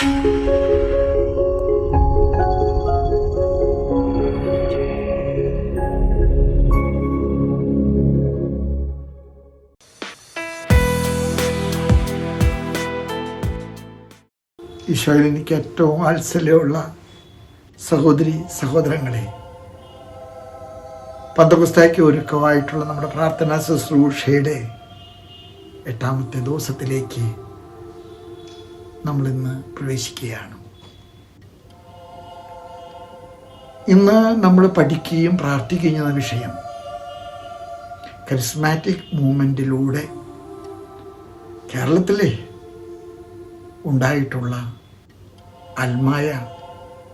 ഈശോയിൽ എനിക്ക് ഏറ്റവും വാത്സല്യമുള്ള സഹോദരി സഹോദരങ്ങളെ പന്തകുസ്തായ്ക്ക് ഒരുക്കമായിട്ടുള്ള നമ്മുടെ പ്രാർത്ഥനാ ശുശ്രൂഷയുടെ എട്ടാമത്തെ ദിവസത്തിലേക്ക് നമ്മളിന്ന് പ്രവേശിക്കുകയാണ്. ഇന്ന് നമ്മൾ പഠിക്കുകയും പ്രാർത്ഥിക്കുകയും ചെയ്യുന്ന വിഷയം കരിസ്മാറ്റിക് മൂവ്മെന്റിലൂടെ കേരളത്തിലെ ഉണ്ടായിട്ടുള്ള അൽമായ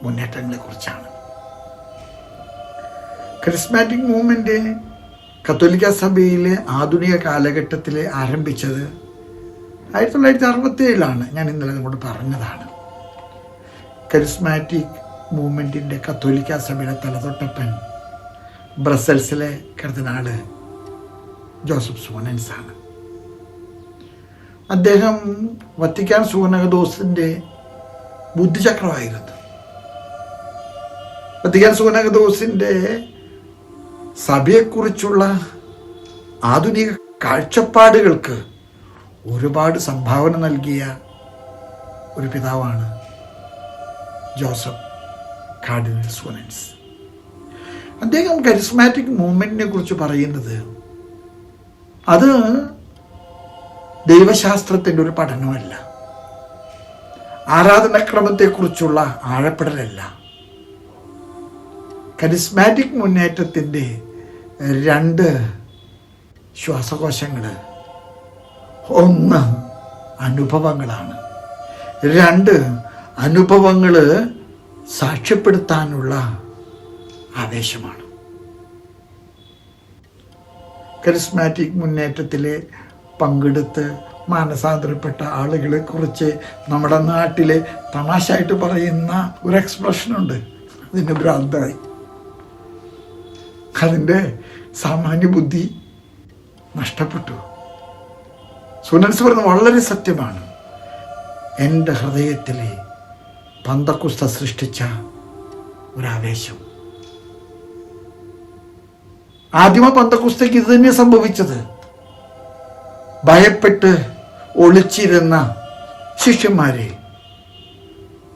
മുന്നേറ്റങ്ങളെക്കുറിച്ചാണ് കരിസ്മാറ്റിക് മൂവ്മെന്റ് കത്തോലിക്ക സഭയിലെ ആധുനിക കാലഘട്ടത്തിൽ ആരംഭിച്ചത് ആയിരത്തി തൊള്ളായിരത്തി അറുപത്തി ഏഴിലാണ് ഞാൻ ഇന്നലെ നിങ്ങളോട് പറഞ്ഞതാണ്. കരിസ്മാറ്റിക് മൂവ്മെന്റിന്റെ കത്തോലിക്ക സഭയുടെ തലതൊട്ടപ്പൻ ബ്രസൽസിലെ കർദിനാൾ ജോസഫ് സോനൻസ് ആണ് അദ്ദേഹം വത്തിക്കാൻ സൂനകദോസിന്റെ ബുദ്ധിചക്രമായിരുന്നു. വത്തിക്കാൻ സൂനകദോസിന്റെ സഭയെക്കുറിച്ചുള്ള ആധുനിക കാഴ്ചപ്പാടുകൾക്ക് ഒരുപാട് സംഭാവന നൽകിയ ഒരു പിതാവാണ് ജോസഫ് കാർഡിനൽ സോനൻസ്. അദ്ദേഹം കരിസ്മാറ്റിക് മൂവ്മെന്റിനെ കുറിച്ച് പറയുന്നത് അത് ദൈവശാസ്ത്രത്തിന്റെ ഒരു പഠനമല്ല. ആരാധനക്രമത്തെക്കുറിച്ചുള്ള ആഴപ്പെടലല്ല. കരിസ്മാറ്റിക് മുന്നേറ്റത്തിന്റെ രണ്ട് ശ്വാസകോശങ്ങൾ ഒന്ന് അനുഭവങ്ങളാണ്. രണ്ട് അനുഭവങ്ങൾ സാക്ഷ്യപ്പെടുത്താനുള്ള ആവേശമാണ്. കരിസ്മാറ്റിക് മുന്നേറ്റത്തിലെ പങ്കെടുത്ത് മാനസാന്തരപ്പെട്ട ആളുകളെ കുറിച്ച് നമ്മുടെ നാട്ടിലെ തമാശയായിട്ട് പറയുന്ന ഒരു എക്സ്പ്രഷനുണ്ട് അതിന്റെ ഭ്രാന്തായി. അതിന്റെ സാമാന്യ ബുദ്ധി നഷ്ടപ്പെട്ടു. സുനൻസ് പറയുന്നത് വളരെ സത്യമാണ്. എന്റെ ഹൃദയത്തിലെ പന്തക്കുസ്ത സൃഷ്ടിച്ച ഒരാവേശം. ആദ്യമ പന്തക്കുസ്തയ്ക്ക് ഇത് തന്നെ സംഭവിച്ചത്. ഭയപ്പെട്ട് ഒളിച്ചിരുന്ന ശിഷ്യന്മാരെ.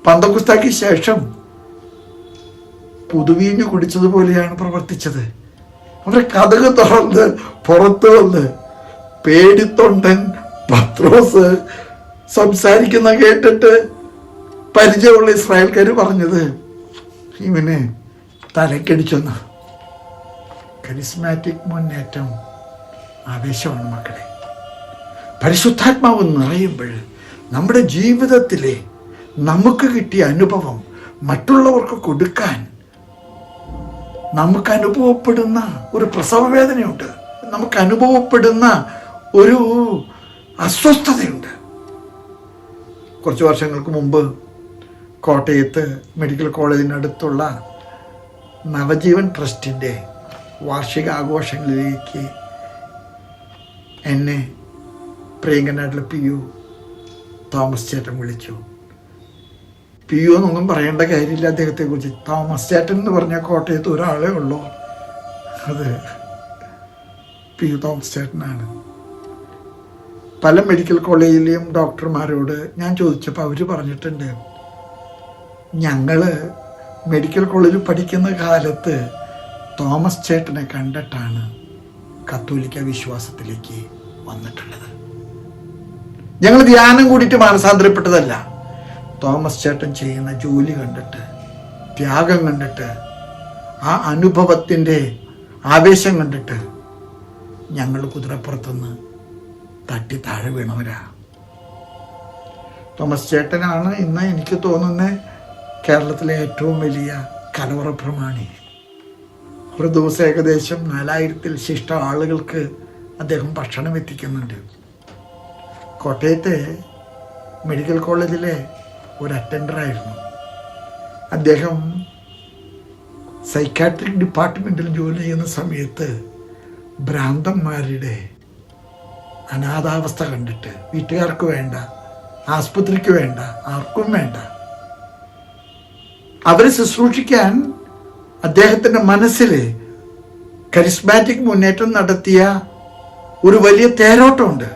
പന്തക്കുസ്തയ്ക്ക് ശേഷം പുതുവീഞ്ഞു കുടിച്ചതുപോലെയാണ് പ്രവർത്തിച്ചത്. അവരെ കഥക് തുറന്ന് പുറത്തു വന്ന് പേടിത്തൊണ്ടൻ പത്രോസ് സംസാരിക്കുന്ന കേട്ടിട്ട് പരിചയമുള്ള ഇസ്രായേൽക്കാർ പറഞ്ഞത് ഇവനെ തലക്കടിച്ചെന്ന്. കരിസ്മാറ്റിക് മുന്നേറ്റം ആവേശമാണ് മക്കളെ. പരിശുദ്ധാത്മാവ് നിറയുമ്പോൾ നമ്മുടെ ജീവിതത്തിലെ നമുക്ക് കിട്ടിയ അനുഭവം മറ്റുള്ളവർക്ക് കൊടുക്കാൻ നമുക്ക് അനുഭവപ്പെടുന്ന ഒരു പ്രസവ വേദനയുണ്ട് നമുക്ക് അനുഭവപ്പെടുന്ന ഒരു അസ്വസ്ഥതയുണ്ട്. കുറച്ച് വർഷങ്ങൾക്ക് മുമ്പ് കോട്ടയത്ത് മെഡിക്കൽ കോളേജിനടുത്തുള്ള നവജീവൻ ട്രസ്റ്റിന്റെ വാർഷിക ആഘോഷങ്ങളിലേക്ക് എന്നെ പ്രിയങ്കനായിട്ടുള്ള പി യു തോമസ് ചേട്ടൻ വിളിച്ചു. പി യു എന്നൊന്നും പറയേണ്ട കാര്യമില്ല. അദ്ദേഹത്തെ കുറിച്ച് തോമസ് ചേട്ടൻ എന്ന് പറഞ്ഞാൽ കോട്ടയത്ത് ഒരാളേ ഉള്ളൂ. അത് പി യു തോമസ് ചേട്ടനാണ്. പല മെഡിക്കൽ കോളേജിലെയും ഡോക്ടർമാരോട് ഞാൻ ചോദിച്ചപ്പോൾ അവർ പറഞ്ഞിട്ടുണ്ട് ഞങ്ങൾ മെഡിക്കൽ കോളേജിൽ പഠിക്കുന്ന കാലത്ത് തോമസ് ചേട്ടനെ കണ്ടിട്ടാണ് കത്തോലിക്ക വിശ്വാസത്തിലേക്ക് വന്നിട്ടുള്ളത്. ഞങ്ങൾ ധ്യാനം കൂടിയിട്ട് മാനസാന്തരപ്പെട്ടതല്ല. തോമസ് ചേട്ടൻ ചെയ്യുന്ന ജോലി കണ്ടിട്ട് ത്യാഗം കണ്ടിട്ട് ആ അനുഭവത്തിന്റെ ആവേശം കണ്ടിട്ട് ഞങ്ങൾ കുതിരപ്പുറത്തുനിന്ന് തട്ടി താഴെ വീണവരാ. തോമസ് ചേട്ടനാണ് ഇന്ന് എനിക്ക് തോന്നുന്ന കേരളത്തിലെ ഏറ്റവും വലിയ കലവറ പ്രമാണി ഒരു ദിവസം ഏകദേശം നാലായിരത്തിൽ ശിഷ്ട ആളുകൾക്ക് അദ്ദേഹം ഭക്ഷണം എത്തിക്കുന്നുണ്ട്. കോട്ടയത്തെ മെഡിക്കൽ കോളേജിലെ ഒരു അറ്റൻഡറായിരുന്നു അദ്ദേഹം സൈക്കാട്രിക് ഡിപ്പാർട്ട്മെന്റിൽ ജോലി ചെയ്യുന്ന സമയത്ത് ഭ്രാന്തന്മാരുടെ അനാഥാവസ്ഥ കണ്ടിട്ട് വീട്ടുകാർക്ക് വേണ്ട ആസ്പത്രിക്ക് വേണ്ട ആർക്കും വേണ്ട. അവരെ ശുശ്രൂഷിക്കാൻ അദ്ദേഹത്തിന്റെ മനസ്സിൽ കരിസ്മാറ്റിക് മുന്നേറ്റം നടത്തിയ ഒരു വലിയ തേരോട്ടമുണ്ട്.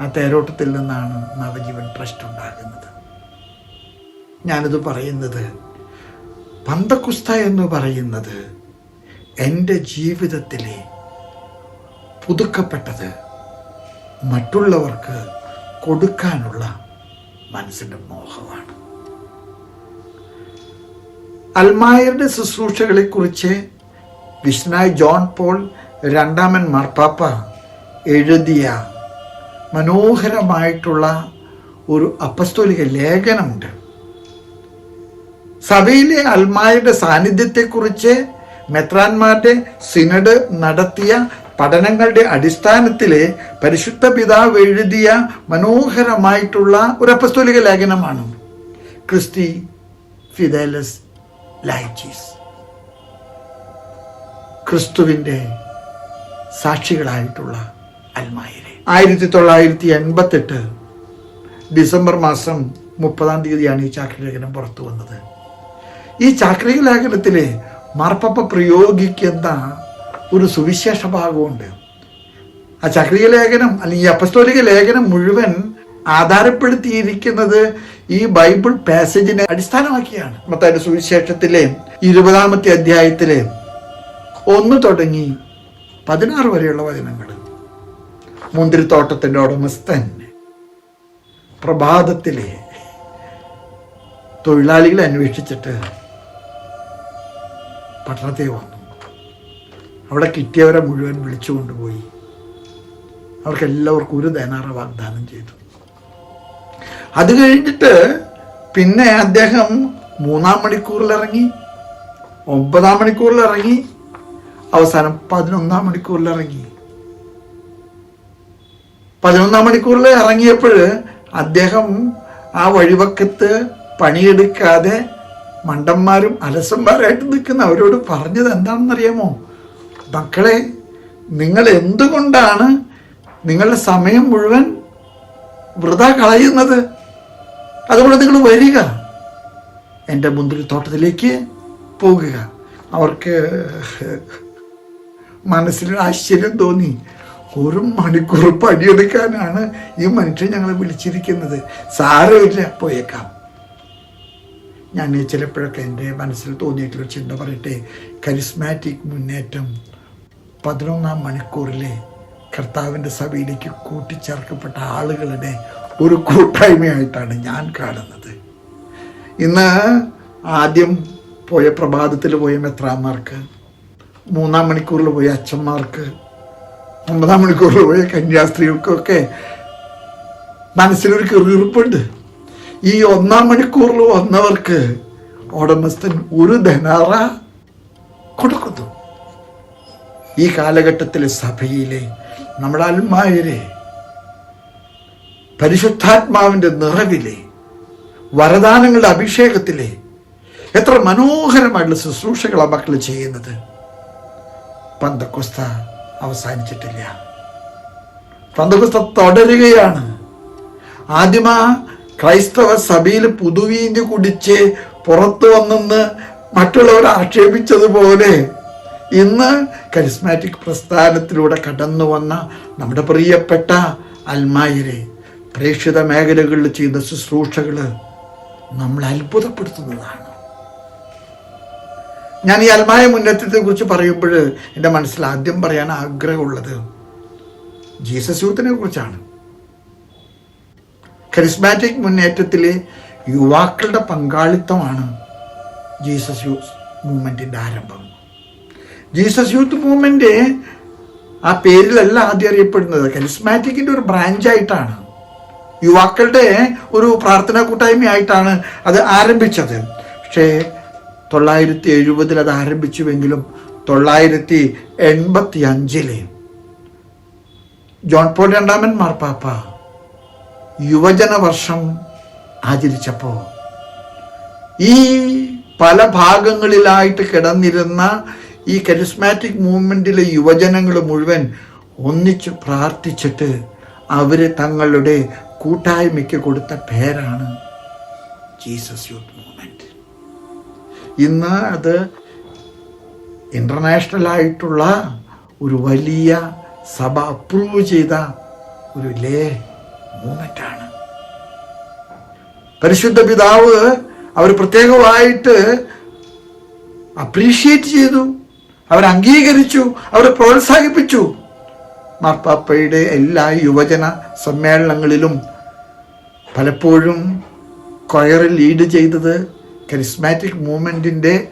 ആ തേരോട്ടത്തിൽ നിന്നാണ് നവജീവൻ ട്രസ്റ്റ് ഉണ്ടാകുന്നത്. ഞാനിത് പറയുന്നത് പന്തക്കുസ്ത എന്ന് പറയുന്നത് എന്റെ ജീവിതത്തിലെ പുതുക്കപ്പെട്ടത് മറ്റുള്ളവർക്ക് കൊടുക്കാനുള്ള മനസ്സിന്റെ മോഹമാണ്. അൽമായരുടെ ശുശ്രൂഷകളെക്കുറിച്ച് വിഷ്ണായ് ജോൺ പോൾ രണ്ടാമൻ മാർപ്പാപ്പ എഴുതിയ മനോഹരമായിട്ടുള്ള ഒരു അപ്പസ്തോലിക ലേഖനമുണ്ട്. സഭയിലെ അൽമായരുടെ സാന്നിധ്യത്തെക്കുറിച്ച് മെത്രാന്മാരുടെ സിനഡ് നടത്തിയ പഠനങ്ങളുടെ അടിസ്ഥാനത്തിൽ പരിശുദ്ധ പിതാവ് എഴുതിയ മനോഹരമായിട്ടുള്ള ഒരു അപ്പസ്തോലിക ലേഖനമാണ് ക്രിസ്തി ഫിദേലസ് ലൈജീസ് ക്രിസ്തുവിന്റെ സാക്ഷികളായിട്ടുള്ള അൽമായരെ. ആയിരത്തി തൊള്ളായിരത്തി എൺപത്തെട്ട് ഡിസംബർ മാസം മുപ്പതാം തീയതിയാണ് ഈ ചാക്രി ലേഖനം പുറത്തു വന്നത്. ഈ ചാക്രി ലേഖനത്തിലെ മാർപ്പപ്പ പ്രയോഗിക്കുന്ന ഒരു സുവിശേഷ ഭാഗമുണ്ട്. ആ ചക്രീയ ലേഖനം അല്ലെങ്കിൽ അപ്പസ്തോലിക ലേഖനം മുഴുവൻ ആധാരപ്പെടുത്തിയിരിക്കുന്നത് ഈ ബൈബിൾ പാസേജിനെ അടിസ്ഥാനമാക്കിയാണ്. മത്തായ സുവിശേഷത്തിലെ ഇരുപതാമത്തെ അധ്യായത്തിലെ ഒന്ന് തുടങ്ങി പതിനാറ് വരെയുള്ള വചനങ്ങൾ. മുന്തിരിത്തോട്ടത്തിന്റെ ഉടമസ്ഥൻ പ്രഭാതത്തിലെ തൊഴിലാളികളെ അന്വേഷിച്ചിട്ട് പട്ടണത്തെ വന്നു. അവിടെ കിട്ടിയവരെ മുഴുവൻ വിളിച്ചു കൊണ്ടുപോയി. അവർക്കെല്ലാവർക്കും ഒരു ധനാറ വാഗ്ദാനം ചെയ്തു. അത് കഴിഞ്ഞിട്ട് പിന്നെ അദ്ദേഹം മൂന്നാം മണിക്കൂറിൽ ഇറങ്ങി ഒമ്പതാം മണിക്കൂറിൽ ഇറങ്ങി അവസാനം പതിനൊന്നാം മണിക്കൂറിൽ ഇറങ്ങി പതിനൊന്നാം മണിക്കൂറിൽ ഇറങ്ങിയപ്പോൾ അദ്ദേഹം ആ വഴിവക്കത്ത് പണിയെടുക്കാതെ മണ്ടന്മാരും അലസന്മാരായിട്ട് നിൽക്കുന്ന അവരോട് പറഞ്ഞത് എന്താണെന്നറിയാമോ? മക്കളെ നിങ്ങൾ എന്തുകൊണ്ടാണ് നിങ്ങളുടെ സമയം മുഴുവൻ വൃത കളയുന്നത്? അതുകൊണ്ട് നിങ്ങൾ വരിക. എന്റെ മുന്തിരിത്തോട്ടത്തിലേക്ക് പോകുക. അവർക്ക് മനസ്സിൽ ആശ്ചര്യം തോന്നി. ഒരു മണിക്കൂർ പണിയെടുക്കാനാണ് ഈ മനുഷ്യൻ ഞങ്ങളെ വിളിച്ചിരിക്കുന്നത്. സാരമില്ല പോയേക്കാം. ഞാൻ ചിലപ്പോഴൊക്കെ എന്റെ മനസ്സിൽ തോന്നിയിട്ടുള്ള ചിന്ത പറയട്ടെ. കരിസ്മാറ്റിക് മുന്നേറ്റം. പതിനൊന്നാം മണിക്കൂറിലെ കർത്താവിന്റെ സഭയിലേക്ക് കൂട്ടിച്ചേർക്കപ്പെട്ട ആളുകളുടെ ഒരു കൂട്ടായ്മയായിട്ടാണ് ഞാൻ കാണുന്നത്. ഇന്ന് ആദ്യം പോയ പ്രഭാതത്തിൽ പോയ മെത്രാന്മാർക്ക് മൂന്നാം മണിക്കൂറിൽ പോയ അച്ഛന്മാർക്ക് ഒമ്പതാം മണിക്കൂറിൽ പോയ കന്യാസ്ത്രീകൾക്കൊക്കെ മനസ്സിലൊരു കീറിയിറുപ്പുണ്ട് ഈ ഒന്നാം മണിക്കൂറിൽ വന്നവർക്ക് ഉടമസ്ഥൻ ഒരു ധനാറ കൊടുക്കുന്നു. ഈ കാലഘട്ടത്തിൽ സഭയിലെ നമ്മുടെ അൽമായരെ പരിശുദ്ധാത്മാവിന്റെ നിറവിലെ വരദാനങ്ങളുടെ അഭിഷേകത്തിലെ എത്ര മനോഹരമായിട്ടുള്ള ശുശ്രൂഷകൾ ആ മക്കൾ ചെയ്യുന്നത്. പന്തക്കുസ്ത അവസാനിച്ചിട്ടില്ല. പന്തക്കുസ്ത തുടരുകയാണ്. ആദ്യമ ക്രൈസ്തവ സഭയിൽ പുതുവീഞ്ഞ് കുടിച്ച് പുറത്തു വന്നെന്ന് മറ്റുള്ളവർ ആക്ഷേപിച്ചതുപോലെ ഇന്ന് കരിസ്മാറ്റിക് പ്രസ്ഥാനത്തിലൂടെ കടന്നു വന്ന നമ്മുടെ പ്രിയപ്പെട്ട അൽമായരെ പ്രേക്ഷിത മേഖലകളിൽ ചെയ്ത ശുശ്രൂഷകൾ നമ്മൾ അത്ഭുതപ്പെടുത്തുന്നതാണ്. ഞാൻ ഈ അൽമായ മുന്നേറ്റത്തെ കുറിച്ച് പറയുമ്പോൾ എന്റെ മനസ്സിൽ ആദ്യം പറയാൻ ആഗ്രഹമുള്ളത് ജീസസ് യൂത്തിനെ കുറിച്ചാണ് കരിസ്മാറ്റിക് മുന്നേറ്റത്തിലെ യുവാക്കളുടെ പങ്കാളിത്തമാണ് ജീസസ് യൂത്ത് മൂവ്മെന്റിന്റെ ആരംഭം. ജീസസ് യൂത്ത് മൂവ്മെന്റ് ആ പേരിലല്ല ആദ്യം അറിയപ്പെടുന്നത്. കരിസ്മാറ്റിക്കിന്റെ ഒരു ബ്രാഞ്ചായിട്ടാണ് യുവാക്കളുടെ ഒരു പ്രാർത്ഥനാ കൂട്ടായ്മയായിട്ടാണ് അത് ആരംഭിച്ചത്. പക്ഷേ തൊള്ളായിരത്തി എഴുപതിൽ അത് ആരംഭിച്ചുവെങ്കിലും തൊള്ളായിരത്തി എൺപത്തി അഞ്ചിൽ ജോൺ പോൾ രണ്ടാമൻ മാർപ്പാപ്പ യുവജന വർഷം ആചരിച്ചപ്പോൾ ഈ പല ഭാഗങ്ങളിലായിട്ട് കിടന്നിരുന്ന ഈ കരിസ്മാറ്റിക് മൂവ്മെന്റിലെ യുവജനങ്ങൾ മുഴുവൻ ഒന്നിച്ച് പ്രാർത്ഥിച്ചിട്ട് അവർ തങ്ങളുടെ കൂട്ടായ്മയ്ക്ക് കൊടുത്ത പേരാണ് ജീസസ് യൂത്ത് മൂവ്മെന്റ് ഇന്ന് അത് ഇന്റർനാഷണൽ ആയിട്ടുള്ള ഒരു വലിയ സഭ അപ്രൂവ് ചെയ്ത ഒരു ലേ മൂവ്മെന്റാണ് പരിശുദ്ധ പിതാവ് അവർ പ്രത്യേകമായിട്ട് അപ്രീഷിയേറ്റ് ചെയ്തു. അവർ അംഗീകരിച്ചു അവർ പ്രോത്സാഹിപ്പിച്ചു. മാർപ്പാപ്പയുടെ എല്ലാ യുവജന സമ്മേളനങ്ങളിലും പലപ്പോഴും കൊയറിൽ ലീഡ് ചെയ്തത് കരിസ്മാറ്റിക് മൂവ്മെന്റിന്റെ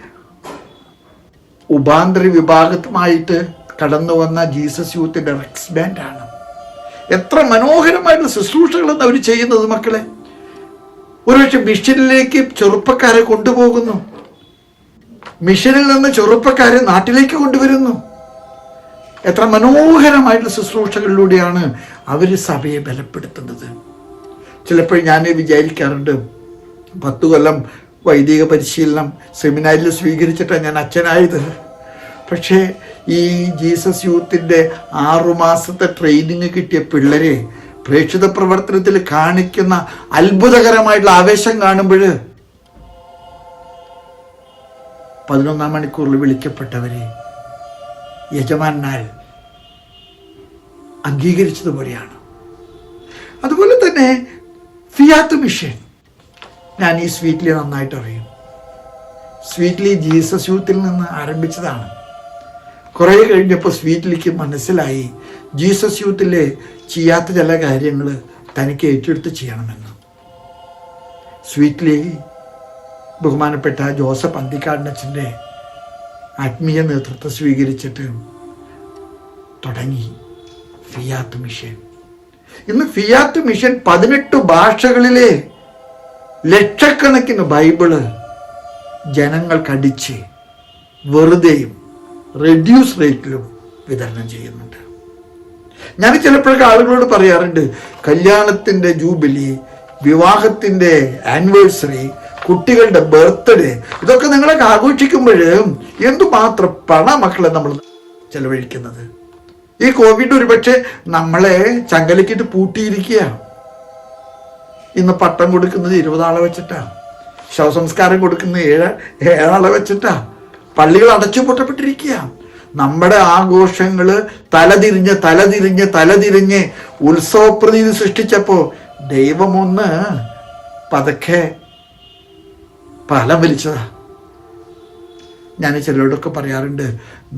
ഉപാന്തര വിഭാഗത്തുമായിട്ട് കടന്നു വന്ന ജീസസ് യൂത്തിന്റെ റെക്സ് ബാൻഡാണ്. എത്ര മനോഹരമായിട്ടുള്ള ശുശ്രൂഷകളെന്ന് അവർ ചെയ്യുന്നത് മക്കളെ. ഒരുപക്ഷെ മിഷനിലേക്ക് ചെറുപ്പക്കാരെ കൊണ്ടുപോകുന്നു. മിഷനിൽ നിന്ന് ചെറുപ്പക്കാരെ നാട്ടിലേക്ക് കൊണ്ടുവരുന്നു. എത്ര മനോഹരമായിട്ടുള്ള ശുശ്രൂഷകളിലൂടെയാണ് അവർ സഭയെ ബലപ്പെടുത്തുന്നത്. ചിലപ്പോൾ ഞാൻ വിചാരിക്കാറുണ്ട് പത്തു കൊല്ലം വൈദിക പരിശീലനം സെമിനാരിൽ സ്വീകരിച്ചിട്ടാണ് ഞാൻ അച്ഛനായത്. പക്ഷേ ഈ ജീസസ് യൂത്തിന്റെ ആറുമാസത്തെ ട്രെയിനിങ് കിട്ടിയ പിള്ളേരെ പ്രേക്ഷിത പ്രവർത്തനത്തിൽ കാണിക്കുന്ന അത്ഭുതകരമായിട്ടുള്ള ആവേശം കാണുമ്പോൾ പതിനൊന്നാം മണിക്കൂറിൽ വിളിക്കപ്പെട്ടവരെ യജമാനാൽ അംഗീകരിച്ചതുപോലെയാണ്. അതുപോലെ തന്നെ ഫിയാത്ത് മിഷൻ. ഞാൻ ഈ സ്വീറ്റ്ലി നന്നായിട്ട് അറിയും. സ്വീറ്റ്ലി ജീസസ് യൂത്തിൽ നിന്ന് ആരംഭിച്ചതാണ്. കുറേ കഴിഞ്ഞപ്പോൾ സ്വീറ്റ്ലിക്ക് മനസ്സിലായി ജീസസ് യൂത്തിലെ ചെയ്യാത്ത ചില കാര്യങ്ങൾ തനിക്ക് ഏറ്റെടുത്ത് ചെയ്യണമെന്ന്. സ്വീറ്റ്ലി ബഹുമാനപ്പെട്ട ജോസഫ് അന്തിക്കാടിനച്ഛന്റെ ആത്മീയ നേതൃത്വം സ്വീകരിച്ചിട്ട് തുടങ്ങി ഫിയാത്ത് മിഷൻ. ഇന്ന് ഫിയാത്ത് മിഷൻ പതിനെട്ട് ഭാഷകളിലെ ലക്ഷക്കണക്കിന് ബൈബിൾ ജനങ്ങൾക്കടിച്ച് വെറുതെയും റെഡ്യൂസ് റേറ്റിലും വിതരണം ചെയ്യുന്നുണ്ട്. ഞാൻ ചിലപ്പോഴൊക്കെ ആളുകളോട് പറയാറുണ്ട് കല്യാണത്തിന്റെ ജൂബിലി വിവാഹത്തിന്റെ ആനിവേഴ്സറി കുട്ടികളുടെ ബർത്ത്ഡേ ഇതൊക്കെ നിങ്ങളൊക്കെ ആഘോഷിക്കുമ്പോൾ എന്തുമാത്രം പണ മക്കളെ നമ്മൾ ചെലവഴിക്കുന്നത്? ഈ കോവിഡ് ഒരുപക്ഷെ നമ്മളെ ചങ്കലക്കിട്ട് പൂട്ടിയിരിക്കുക ഇന്ന് പട്ടം കൊടുക്കുന്നത് ഇരുപതാളെ വെച്ചിട്ടാ. ശവസംസ്കാരം കൊടുക്കുന്നത് ഏഴ് ഏഴാളെ വെച്ചിട്ടാ. പള്ളികൾ അടച്ചുപൂട്ടപ്പെട്ടിരിക്കുക നമ്മുടെ ആഘോഷങ്ങൾ തലതിരിഞ്ഞ് തലതിരിഞ്ഞ് തലതിരിഞ്ഞ് ഉത്സവപ്രതീതി സൃഷ്ടിച്ചപ്പോൾ ദൈവമൊന്ന് പതുക്കെ ഫലം വലിച്ചതാ. ഞാൻ ചിലരോടൊക്കെ പറയാറുണ്ട്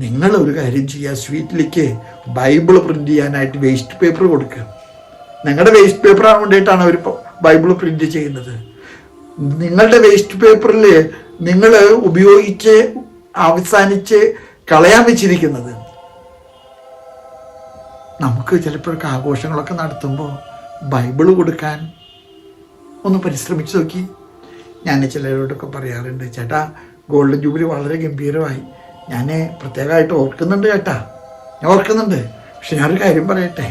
നിങ്ങൾ ഒരു കാര്യം ചെയ്യുക സ്വീറ്റിലേക്ക് ബൈബിൾ പ്രിന്റ് ചെയ്യാനായിട്ട് വേസ്റ്റ് പേപ്പർ കൊടുക്കുക നിങ്ങളുടെ വേസ്റ്റ് പേപ്പർ കൊണ്ടിട്ടാണ് അവർ ബൈബിൾ പ്രിന്റ് ചെയ്യുന്നത്. നിങ്ങളുടെ വേസ്റ്റ് പേപ്പറിൽ നിങ്ങൾ ഉപയോഗിച്ച് അവസാനിച്ച് കളയാൻ വെച്ചിരിക്കുന്നത്. നമുക്ക് ചിലപ്പോഴൊക്കെ ആഘോഷങ്ങളൊക്കെ നടത്തുമ്പോൾ ബൈബിൾ കൊടുക്കാൻ ഒന്ന് പരിശ്രമിച്ചു നോക്കി. ഞാൻ ചിലരോടൊക്കെ പറയാറുണ്ട് ചേട്ടാ ഗോൾഡൻ ജൂബിലി വളരെ ഗംഭീരമായി. ഞാൻ പ്രത്യേകമായിട്ട് ഓർക്കുന്നുണ്ട് ചേട്ടാ. ഞാൻ ഓർക്കുന്നുണ്ട്. പക്ഷെ ഞാനൊരു കാര്യം പറയട്ടെ.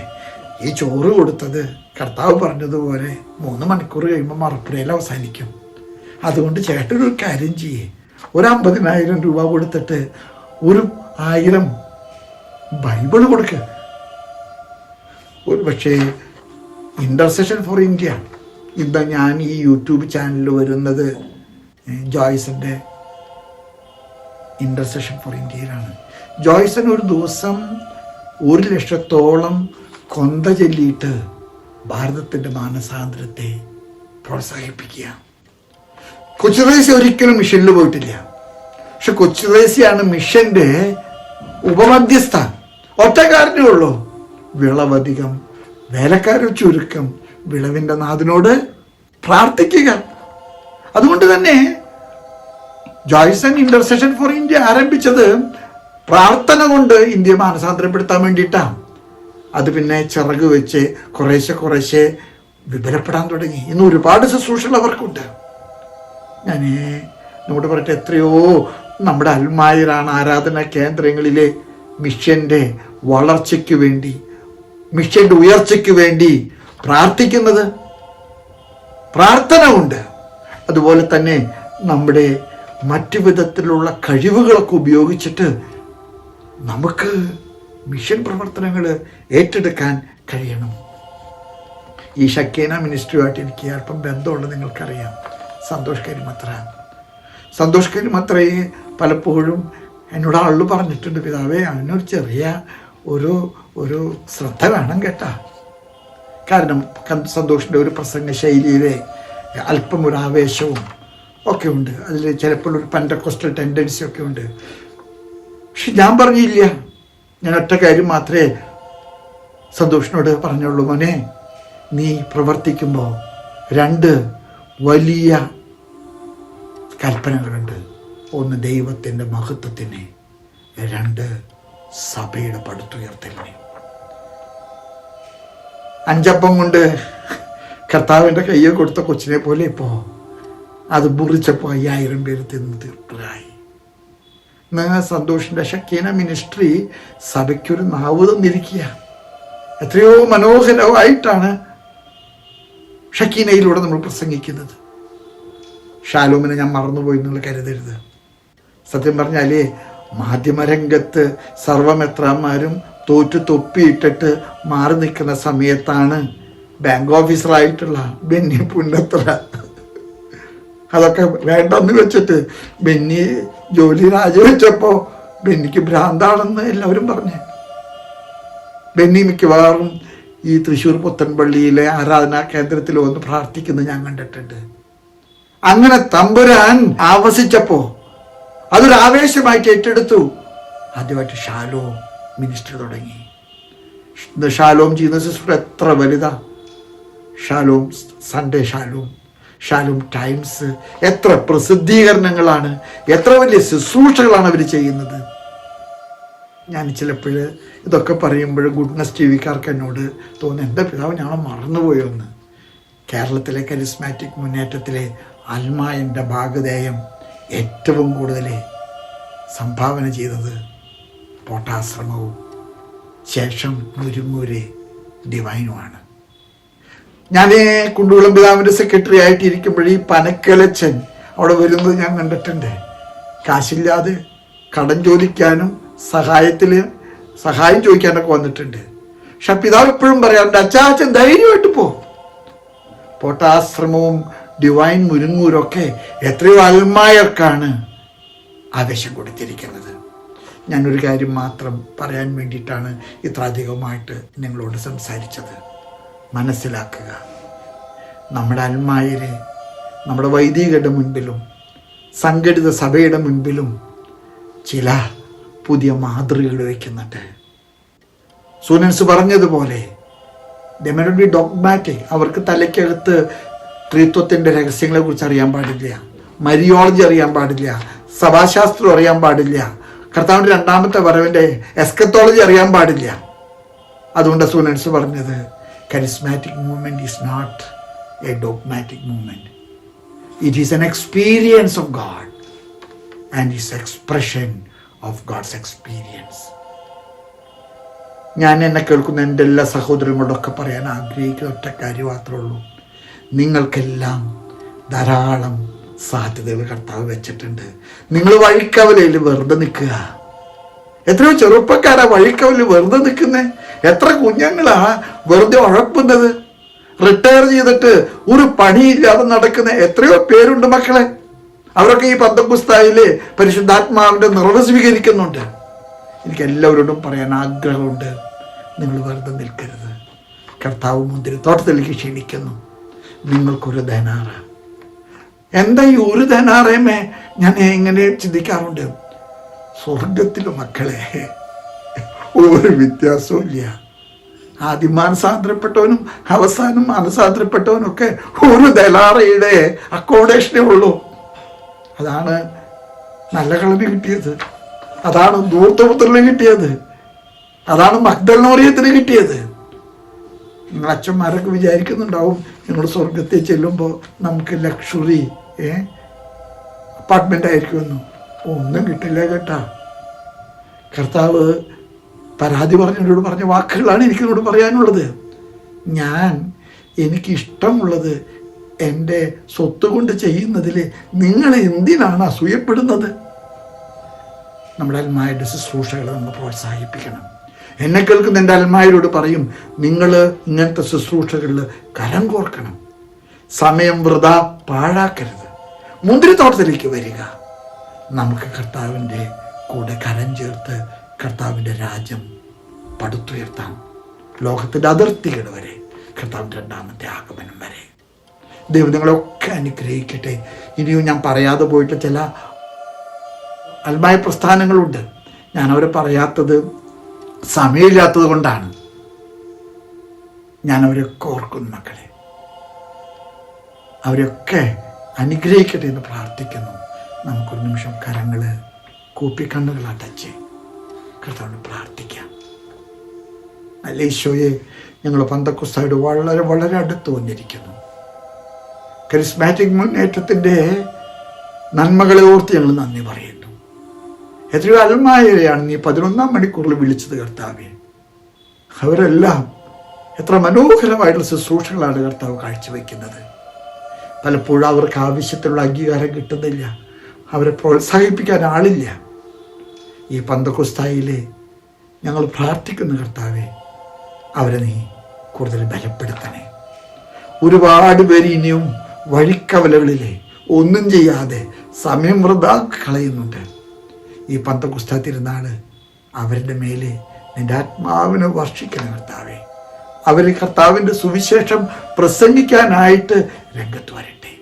ഈ ചോറ് കൊടുത്തത് കർത്താവ് പറഞ്ഞതുപോലെ മൂന്ന് മണിക്കൂർ കഴിയുമ്പോൾ മറപ്പുരയിൽ അവസാനിക്കും. അതുകൊണ്ട് ചേട്ടൻ ഒരു കാര്യം ചെയ്യേ. ഒരു അമ്പതിനായിരം രൂപ കൊടുത്തിട്ട് ഒരു ആയിരം ബൈബിൾ കൊടുക്കുക ഒരു പക്ഷേ ഇന്റർസെഷൻ ഫോർ ഇന്ത്യ. ഇന്ന് ഞാൻ ഈ യൂട്യൂബ് ചാനലിൽ വരുന്നത് ജോയ്സിന്റെ ഇന്റർസെഷൻ ഫോർ ഇന്ത്യയിലാണ്. ജോയ്സൺ ഒരു ദിവസം ഒരു ലക്ഷത്തോളം കൊന്ത ചൊല്ലിയിട്ട് ഭാരതത്തിന്റെ മാനസാന്തരത്തെ പ്രോത്സാഹിപ്പിക്കുക. കൊച്ചുറേസി ഒരിക്കലും മിഷനിൽ പോയിട്ടില്ല. പക്ഷെ കൊച്ചുറേസിയാണ് മിഷന്റെ ഉപമധ്യസ്ഥ ഒറ്റക്കാരനേ ഉള്ളൂ. വിളവധികം വേലക്കാരുടെ ചുരുക്കം വിളവിന്റെ നാഥനോട് പ്രാർത്ഥിക്കുക. അതുകൊണ്ട് തന്നെ ജോയ്സൺ ഇന്റർസെഷൻ ഫോർ ഇന്ത്യ ആരംഭിച്ചത് പ്രാർത്ഥന കൊണ്ട് ഇന്ത്യ മാനസാന്തരപ്പെടുത്താൻ വേണ്ടിയിട്ടാണ് അത് പിന്നെ ചിറക് വെച്ച് കുറേശ്ശെ കുറേശ്ശെ വിപുലപ്പെടാൻ തുടങ്ങി. ഇന്ന് ഒരുപാട് ശുശ്രൂഷകൾ അവർക്കുണ്ട് ഞാൻ നമ്മുടെ പറഞ്ഞിട്ട് എത്രയോ നമ്മുടെ അൽമായരാണ് ആരാധന കേന്ദ്രങ്ങളിലെ മിഷന്റെ വളർച്ചയ്ക്ക് വേണ്ടി മിഷന്റെ ഉയർച്ചയ്ക്ക് വേണ്ടി പ്രാർത്ഥിക്കുന്നത്. പ്രാർത്ഥന ഉണ്ട് അതുപോലെ തന്നെ നമ്മുടെ മറ്റു വിധത്തിലുള്ള കഴിവുകളൊക്കെ ഉപയോഗിച്ചിട്ട് നമുക്ക് മിഷൻ പ്രവർത്തനങ്ങൾ ഏറ്റെടുക്കാൻ കഴിയണം. ഈ ഷക്കേന മിനിസ്ട്രിയുമായിട്ട് എനിക്ക് അല്പം ബന്ധമുള്ളത് നിങ്ങൾക്കറിയാം. സന്തോഷ് കരിമത്ര. സന്തോഷ് കരിമത്രയെ പലപ്പോഴും എന്നോട് ആൾ പറഞ്ഞിട്ടുണ്ട് പിതാവേ അവനൊരു ചെറിയ ഒരു ഒരു ശ്രദ്ധ വേണം കേട്ടാ. കാരണം സന്തോഷിന്റെ ഒരു പ്രസംഗ ശൈലിയിലെ അല്പം ഒരു ആവേശവും ഒക്കെ ഉണ്ട്. അതിൽ ചിലപ്പോൾ ഒരു പൻഡക്കോസ്റ്റൽ ടെൻഡൻസി ഒക്കെ ഉണ്ട്. പക്ഷെ ഞാൻ പറഞ്ഞില്ല. ഞാൻ ഒറ്റ കാര്യം മാത്രമേ സന്തോഷിനോട് പറഞ്ഞുള്ളൂ മോനെ. നീ പ്രവർത്തിക്കുമ്പോൾ രണ്ട് വലിയ കൽപ്പനകളുണ്ട് ഒന്ന് ദൈവത്തിന്റെ മഹത്വത്തിനെ രണ്ട് സഭയുടെ പടുത്തുയർത്തലിന്. അഞ്ചപ്പം കൊണ്ട് കർത്താവിന്റെ കയ്യിൽ കൊടുത്ത കൊച്ചിനെ പോലെ ഇപ്പോൾ അത് മുറിച്ചപ്പോൾ അയ്യായിരം പേര് തിന്ന് തീർപ്പതായി ഇന്ന് സന്തോഷിന്റെ ശക്തിന മിനിസ്ട്രി സഭയ്ക്കൊരു നാവ് തന്നിരിക്കുക എത്രയോ മനോഹരമായിട്ടാണ് ഷക്കീനയിലൂടെ നമ്മൾ പ്രസംഗിക്കുന്നത്. ഷാലോമിനെ ഞാൻ മറന്നുപോയി എന്നുള്ള കരുതരുത്. സത്യം പറഞ്ഞാലേ മാധ്യമരംഗത്ത് സർവമെത്രാന്മാരും തോറ്റു തൊപ്പിയിട്ടിട്ട് മാറി നിൽക്കുന്ന സമയത്താണ് ബാങ്ക് ഓഫീസറായിട്ടുള്ള ബെന്നി പുന്നത്ര. അതൊക്കെ വേണ്ടെന്ന് വെച്ചിട്ട് ബെന്നി ജോലി രാജിവെച്ചപ്പോ ബെന്നിക്ക് ഭ്രാന്താണെന്ന് എല്ലാവരും പറഞ്ഞു. ബെന്നി മിക്കവാറും ഈ തൃശ്ശൂർ പുത്തൻപള്ളിയിലെ ആരാധനാ കേന്ദ്രത്തിൽ വന്ന് പ്രാർത്ഥിക്കുന്നത് ഞാൻ കണ്ടിട്ടുണ്ട്. അങ്ങനെ തമ്പുരാൻ ആവസിച്ചപ്പോ അതൊരു ആവേശമായിട്ട് ഏറ്റെടുത്തു. ആദ്യമായിട്ട് ഷാലോ മിനിസ്റ്റർ തുടങ്ങി. ഷാലോം ചെയ്യുന്ന സിസ്റ്റർ എത്ര വലുതാ. Shalom Sunday Shalom Shalom Times എത്ര പ്രസിദ്ധീകരണങ്ങളാണ് എത്ര വലിയ ശുശ്രൂഷകളാണ് അവർ ചെയ്യുന്നത്. ഞാൻ ചിലപ്പോൾ ഇതൊക്കെ പറയുമ്പോൾ ഗുഡ്നസ് ടി വിക്കാർക്ക് എന്നോട് തോന്നുന്നു എന്റെ പിതാവ് ഞാൻ മറന്നുപോയോ എന്ന് കേരളത്തിലെ കരിസ്മാറ്റിക് മുന്നേറ്റത്തിലെ അൽമായന്റെ ഭാഗധേയം ഏറ്റവും കൂടുതൽ സംഭാവന ചെയ്തത് പോട്ടാശ്രമവും ശേഷം മുരുങ്ങൂര് ഡിവൈനുമാണ്. ഞാൻ കുണ്ടുകുളം പിതാവിന്റെ സെക്രട്ടറി ആയിട്ട് ഇരിക്കുമ്പോൾ ഈ പനക്കലച്ചൻ അവിടെ വരുന്നത് ഞാൻ കണ്ടിട്ടുണ്ട്. കാശില്ലാതെ കടം ചോദിക്കാനും സഹായത്തിൽ സഹായം ചോദിക്കാനൊക്കെ വന്നിട്ടുണ്ട്. പക്ഷെ പിതാവ് എപ്പോഴും പറയാറുണ്ട് അച്ചാച്ചൻ ധൈര്യമായിട്ട് പോ. പോട്ടാശ്രമവും ഡിവൈൻ മുരുങ്ങൂരൊക്കെ എത്രയോ അൽമായർക്കാണ് ആവേശം കൊടുത്തിരിക്കുന്നത്. ഞാനൊരു കാര്യം മാത്രം പറയാൻ വേണ്ടിയിട്ടാണ് ഇത്ര അധികമായിട്ട് നിങ്ങളോട് സംസാരിച്ചത്. മനസ്സിലാക്കുക. നമ്മുടെ അൽമായര് നമ്മുടെ വൈദികരുടെ മുൻപിലും സംഘടിത സഭയുടെ മുൻപിലും ചില പുതിയ മാതൃകകൾ വയ്ക്കുന്നുണ്ട്. സൂനൻസ് പറഞ്ഞതുപോലെ ഡെമനോബി ഡോഗ്മാറ്റിക് അവർക്ക് തലയ്ക്കകത്ത് ത്രിത്വത്തിന്റെ രഹസ്യങ്ങളെ കുറിച്ച് അറിയാൻ പാടില്ല. മരിയോളജി അറിയാൻ പാടില്ല. സഭാശാസ്ത്രം അറിയാൻ പാടില്ല. കർത്താവിന്റെ രണ്ടാമത്തെ വരവിന്റെ എസ്കത്തോളജി അറിയാൻ പാടില്ല. അതുകൊണ്ട് സ്റ്റുഡൻസ് പറഞ്ഞത് charismatic movement is not a dogmatic movement it is an experience of God and is expression of God's experience ഞാൻ എന്നെ കേൾക്കുന്ന എന്റെ എല്ലാ സഹോദരങ്ങളോടൊക്കെ പറയാൻ ആഗ്രഹിക്കുന്ന ഒറ്റ കാര്യം മാത്രമേ ഉള്ളൂ. നിങ്ങൾക്കെല്ലാം ധാരാളം സാധ്യതകൾ കർത്താവ് വെച്ചിട്ടുണ്ട്. നിങ്ങൾ വഴിക്കവലയിൽ വെറുതെ നിൽക്കുക. എത്രയോ ചെറുപ്പക്കാരാ വഴിക്കവലിൽ വെറുതെ നിൽക്കുന്നേ. എത്ര കുഞ്ഞുങ്ങളാ വെറുതെ ഉഴപ്പുന്നത്. റിട്ടയർ ചെയ്തിട്ട് ഒരു പണിയില്ലാതെ നടക്കുന്ന എത്രയോ പേരുണ്ട് മക്കളെ. അവരൊക്കെ ഈ പന്തപുസ്തകയിൽ പരിശുദ്ധാത്മാവിന്റെ നിറവ് സ്വീകരിക്കുന്നുണ്ട്. എനിക്ക് എല്ലാവരോടും പറയാൻ ആഗ്രഹമുണ്ട്. നിങ്ങൾ വെറുതെ നിൽക്കരുത്. കർത്താവ് മുന്തിരി തോട്ടത്തിലേക്ക് ക്ഷണിക്കുന്നു. നിങ്ങൾക്കൊരു ധനാറ എന്താ ഈ ഒരു ധനാറയമേ ഞാൻ എങ്ങനെ ചിന്തിക്കാറുണ്ട്? സ്വർഗത്തിലെ മക്കളെ ഒരു വ്യത്യാസവും ഇല്ല ആദ്യം മനസാന്തരപ്പെട്ടവനും അവസാനം മനസാന്തരപ്പെട്ടവനും ഒക്കെ ഒരു ദലാറയുടെ അക്കോമഡേഷനേ ഉള്ളൂ. അതാണ് നല്ല കളന് കിട്ടിയത്. അതാണ് ദൂർത്തപുത്രന് കിട്ടിയത്. അതാണ് മഗ്ദൽനോറിയത്തിന് കിട്ടിയത്. നിങ്ങൾ അച്ഛന്മാരൊക്കെ വിചാരിക്കുന്നുണ്ടാവും നിങ്ങൾ സ്വർഗത്തിൽ ചെല്ലുമ്പോൾ നമുക്ക് ലക്ഷറി ഏ? അപ്പാർട്ട്മെന്റ് ആയിരിക്കുമെന്നു. ഒന്നും കിട്ടില്ല കേട്ടാ കർത്താവ് പരാതി പറഞ്ഞവരോട് പറഞ്ഞ വാക്കുകളാണ് എനിക്കിനോട് പറയാനുള്ളത്. ഞാൻ എനിക്കിഷ്ടമുള്ളത് എന്റെ സ്വത്ത് കൊണ്ട് ചെയ്യുന്നതിൽ നിങ്ങൾ എന്തിനാണ് അസൂയപ്പെടുന്നത്? നമ്മുടെ അൽമായ ശുശ്രൂഷകളെ നമ്മൾ പ്രോത്സാഹിപ്പിക്കണം. എന്നെ കേൾക്കുന്ന എന്റെ അൽമായരോട് പറയും നിങ്ങൾ ഇങ്ങനത്തെ ശുശ്രൂഷകളിൽ കരം കോർക്കണം. സമയം വൃത പാഴാക്കരുത്. മുന്തിരിത്തോട്ടത്തിലേക്ക് വരിക. നമുക്ക് കർത്താവിന്റെ കൂടെ കരം ചേർത്ത് കർത്താവിന്റെ രാജ്യം പടുത്തുയർത്താം. ലോകത്തിന്റെ അതിർത്തികൾ വരെ കർത്താവിന്റെ രണ്ടാമത്തെ ആഗമനം വരെ. ദൈവം നിങ്ങളൊക്കെ അനുഗ്രഹിക്കട്ടെ. ഇനിയും ഞാൻ പറയാതെ പോയിട്ട് ചില അൽമായ പ്രസ്ഥാനങ്ങളുണ്ട്. ഞാൻ അവരെ പറയാത്തത് സമയമില്ലാത്തത് കൊണ്ടാണ് ഞാൻ അവരൊക്കെ ഓർക്കുന്നു മക്കളെ. അവരൊക്കെ അനുഗ്രഹിക്കട്ടെ എന്ന് പ്രാർത്ഥിക്കുന്നു. നമുക്കൊരു നിമിഷം കരങ്ങൾ കൂപ്പിക്കണ്ണുകൾ അടച്ച് കർത്താവിന് പ്രാർത്ഥിക്കാം. അല്ല ഈശോയെ ഞങ്ങൾ പന്തക്കുസ്തായോട് വളരെ വളരെ അടുത്ത് വന്നിരിക്കുന്നു. കരിസ്മാറ്റിക് മുന്നേറ്റത്തിന്റെ നന്മകളെ ഓർത്ത് ഞങ്ങൾ നന്ദി പറയുന്നു. എത്രയോ അൽമായരെയാണ് നീ പതിനൊന്നാം മണിക്കൂറിൽ വിളിച്ചത് കർത്താവെ. അവരെല്ലാം എത്ര മനോഹരമായിട്ടുള്ള ശുശ്രൂഷകളാണ് കർത്താവ് കാഴ്ചവെക്കുന്നത്. പലപ്പോഴും അവർക്ക് ആവശ്യത്തിലുള്ള അംഗീകാരം കിട്ടുന്നില്ല. അവരെ പ്രോത്സാഹിപ്പിക്കാൻ ആളില്ല. ഈ പന്തക്കുസ്തായിലെ ഞങ്ങൾ പ്രാർത്ഥിക്കുന്ന കർത്താവെ അവരെ നീ കൂടുതൽ ബലപ്പെടുത്തണേ. ഒരുപാട് പേര് ഇനിയും വഴിക്കവലകളിലെ ഒന്നും ചെയ്യാതെ സമയം വൃതാ കളയുന്നുണ്ട്. ഈ പന്തക്കുസ്ത തിരുനാൾ അവരുടെ മേലെ നിന്റെ ആത്മാവിനെ വർഷിക്കണം കർത്താവെ. അവർ കർത്താവിന്റെ സുവിശേഷം പ്രസംഗിക്കാനായിട്ട് രംഗത്ത് വരട്ടെ.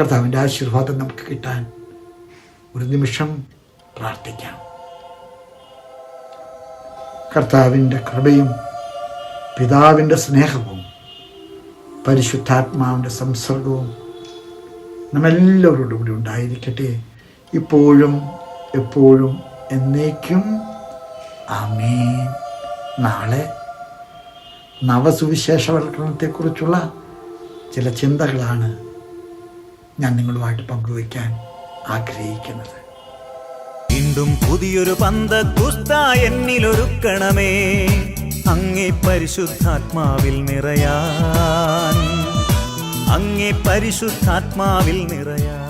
കർത്താവിന്റെ ആശീർവാദം നമുക്ക് കിട്ടാൻ ഒരു നിമിഷം പ്രാർത്ഥിക്കാം. കർത്താവിന്റെ കൃപയും പിതാവിന്റെ സ്നേഹവും പരിശുദ്ധാത്മാവിന്റെ സംസർഗവും നമ്മെല്ലാവരോടും കൂടി ഉണ്ടായിരിക്കട്ടെ. ഇപ്പോഴും എപ്പോഴും എന്നേക്കും. ആമേൻ. നാളെ നവസുവിശേഷവൽക്കരണത്തെക്കുറിച്ചുള്ള ചില ചിന്തകളാണ് ഞാൻ നിങ്ങളുമായിട്ട് പങ്കുവയ്ക്കാൻ ആഗ്രഹിക്കുന്നത്. വീണ്ടും പുതിയൊരു പന്ത കുസ്ത എന്നിലൊരുക്കണമേ. അങ്ങേ പരിശുദ്ധാത്മാവിൽ നിറയാൻ. അങ്ങേ പരിശുദ്ധാത്മാവിൽ നിറയാൻ.